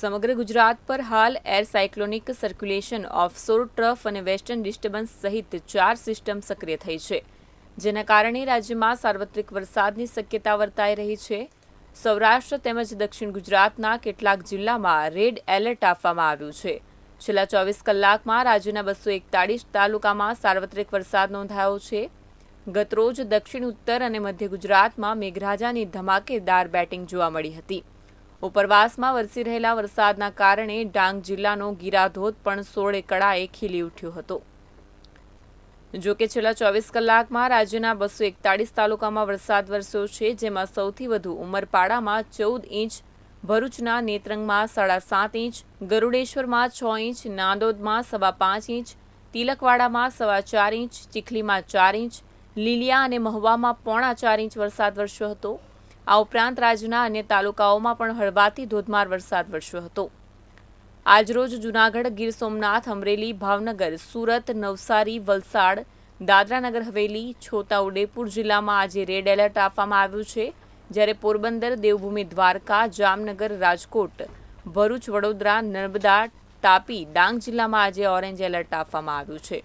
સમગ્ર ગુજરાત પર હાલ air cyclonic circulation offshore trough અને વેસ્ટર્ન ડિસ્ટર્બન્સ સહિત ચાર સિસ્ટમ સક્રિય થઈ છે, જેના કારણે રાજ્યમાં સાર્વત્રિક વરસાદની શક્યતા વર્તાઈ રહી છે. સૌરાષ્ટ્ર તેમજ દક્ષિણ ગુજરાતના કેટલાક જિલ્લામાં રેડ એલર્ટ આપવામાં આવ્યું છે. છેલ્લા ચોવીસ કલાકમાં રાજ્યના બસો એકતાળીસ તાલુકામાં સાર્વત્રિક વરસાદ નોંધાયો છે. ગતરોજ દક્ષિણ, ઉત્તર અને મધ્ય ગુજરાતમાં મેઘરાજાની ધમાકેદાર બેટિંગ જોવા મળી હતી. ઉપરવાસમાં વરસી રહેલા વરસાદના કારણે ડાંગ જિલ્લાનો ગીરાધોધ પણ સોળે કળાએ ખીલી ઉઠ્યો હતો. જો કે છેલ્લા ચોવીસ કલાકમાં રાજ્યના બસો એકતાળીસ તાલુકામાં વરસાદ વરસ્યો છે, જેમાં સૌથી વધુ ઉમરપાડામાં ચૌદ ઇંચ, ભરૂચના નેત્રંગમાં સાડા સાત ઇંચ, ગરુડેશ્વરમાં છ ઇંચ, નાંદોદમાં સવા પાંચ ઇંચ, તિલકવાડામાં સવા ચાર ઇંચ, ચીખલીમાં ચાર ઇંચ, લીલિયા અને મહુવામાં પોણા ચાર ઇંચ વરસાદ વરસ્યો હતો. આ ઉપરાંત રાજ્યના અન્ય તાલુકાઓમાં પણ હળવાથી ધોધમાર વરસાદ વરસ્યો હતો. આજરોજ જૂનાગઢ, ગીર સોમનાથ, અમરેલી, ભાવનગર, સુરત, નવસારી, વલસાડ દાદરાનગર હવેલી છોટાઉદેપુર જિલ્લામાં આજે રેડ એલર્ટ આપવામાં આવ્યું છે. જ્યારે પોરબંદર, દેવભૂમિ, દ્વારકા, જામનગર, રાજકોટ, ભરૂચ, વડોદરા, નર્મદા, તાપી, ડાંગ જિલ્લામાં આજે ઓરેન્જ એલર્ટ આપવામાં આવ્યું છે.